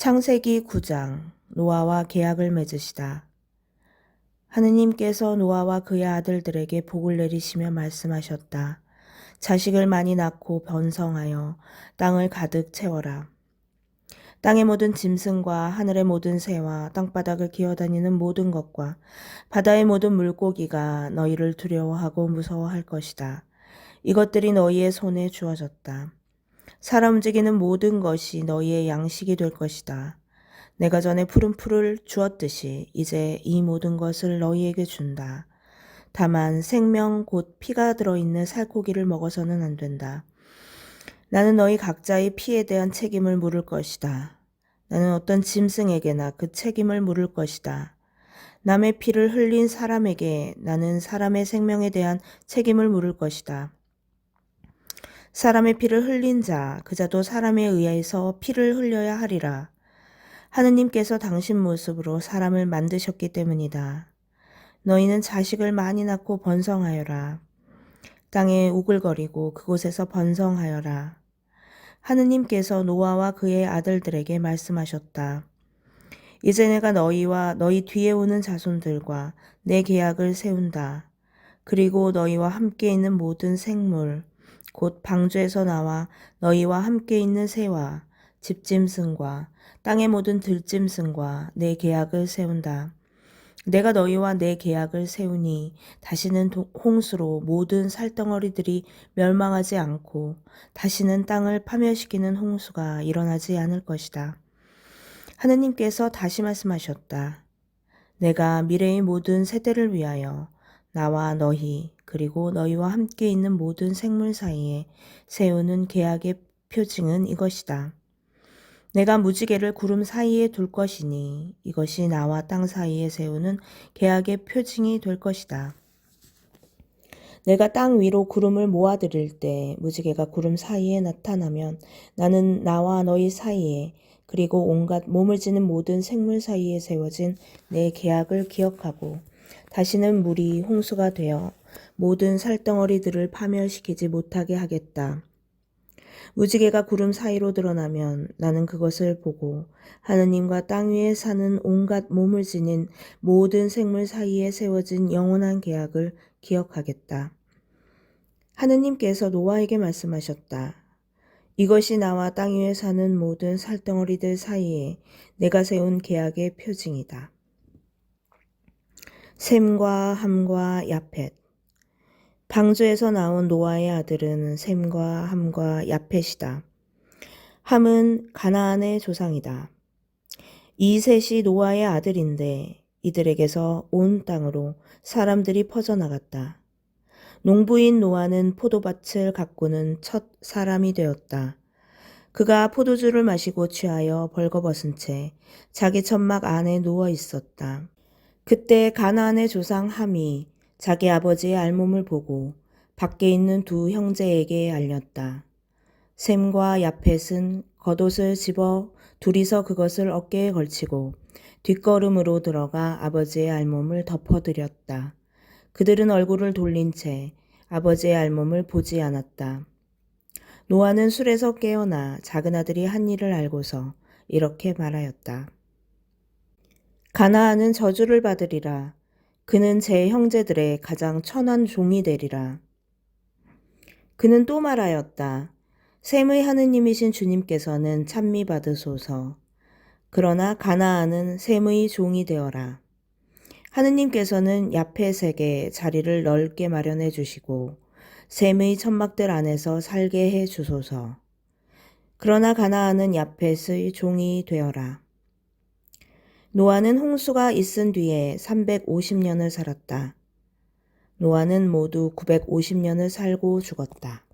창세기 9장 노아와 계약을 맺으시다. 하느님께서 노아와 그의 아들들에게 복을 내리시며 말씀하셨다. 자식을 많이 낳고 번성하여 땅을 가득 채워라. 땅의 모든 짐승과 하늘의 모든 새와 땅바닥을 기어다니는 모든 것과 바다의 모든 물고기가 너희를 두려워하고 무서워할 것이다. 이것들이 너희의 손에 주어졌다. 살아 움직이는 모든 것이 너희의 양식이 될 것이다. 내가 전에 푸른 풀을 주었듯이 이제 이 모든 것을 너희에게 준다. 다만 생명 곧 피가 들어있는 살코기를 먹어서는 안 된다. 나는 너희 각자의 피에 대한 책임을 물을 것이다. 나는 어떤 짐승에게나 그 책임을 물을 것이다. 남의 피를 흘린 사람에게 나는 사람의 생명에 대한 책임을 물을 것이다. 사람의 피를 흘린 자, 그 자도 사람에 의해서 피를 흘려야 하리라. 하느님께서 당신 모습으로 사람을 만드셨기 때문이다. 너희는 자식을 많이 낳고 번성하여라. 땅에 우글거리고 그곳에서 번성하여라. 하느님께서 노아와 그의 아들들에게 말씀하셨다. 이제 내가 너희와 너희 뒤에 오는 자손들과 내 계약을 세운다. 그리고 너희와 함께 있는 모든 생물, 곧 방주에서 나와 너희와 함께 있는 새와 집짐승과 땅의 모든 들짐승과 내 계약을 세운다. 내가 너희와 내 계약을 세우니 다시는 홍수로 모든 살덩어리들이 멸망하지 않고 다시는 땅을 파멸시키는 홍수가 일어나지 않을 것이다. 하느님께서 다시 말씀하셨다. 내가 미래의 모든 세대를 위하여 나와 너희 그리고 너희와 함께 있는 모든 생물 사이에 세우는 계약의 표징은 이것이다. 내가 무지개를 구름 사이에 둘 것이니 이것이 나와 땅 사이에 세우는 계약의 표징이 될 것이다. 내가 땅 위로 구름을 모아들일 때 무지개가 구름 사이에 나타나면 나는 나와 너희 사이에 그리고 온갖 몸을 지는 모든 생물 사이에 세워진 내 계약을 기억하고 다시는 물이 홍수가 되어 모든 살덩어리들을 파멸시키지 못하게 하겠다. 무지개가 구름 사이로 드러나면 나는 그것을 보고 하느님과 땅 위에 사는 온갖 몸을 지닌 모든 생물 사이에 세워진 영원한 계약을 기억하겠다. 하느님께서 노아에게 말씀하셨다. 이것이 나와 땅 위에 사는 모든 살덩어리들 사이에 내가 세운 계약의 표징이다. 셈과 함과 야펫 방주에서 나온 노아의 아들은 셈과 함과 야펫이다. 함은 가나안의 조상이다. 이 셋이 노아의 아들인데 이들에게서 온 땅으로 사람들이 퍼져나갔다. 농부인 노아는 포도밭을 가꾸는 첫 사람이 되었다. 그가 포도주를 마시고 취하여 벌거벗은 채 자기 천막 안에 누워 있었다. 그때 가나안의 조상 함이 자기 아버지의 알몸을 보고 밖에 있는 두 형제에게 알렸다. 샘과 야펫은 겉옷을 집어 둘이서 그것을 어깨에 걸치고 뒷걸음으로 들어가 아버지의 알몸을 덮어드렸다. 그들은 얼굴을 돌린 채 아버지의 알몸을 보지 않았다. 노아는 술에서 깨어나 작은 아들이 한 일을 알고서 이렇게 말하였다. 가나안은 저주를 받으리라. 그는 제 형제들의 가장 천한 종이 되리라. 그는 또 말하였다. 셈의 하느님이신 주님께서는 찬미 받으소서. 그러나 가나안은 셈의 종이 되어라. 하느님께서는 야펫에게 자리를 넓게 마련해 주시고 셈의 천막들 안에서 살게 해 주소서. 그러나 가나안은 야펫의 종이 되어라. 노아는 홍수가 있은 뒤에 350년을 살았다. 노아는 모두 950년을 살고 죽었다.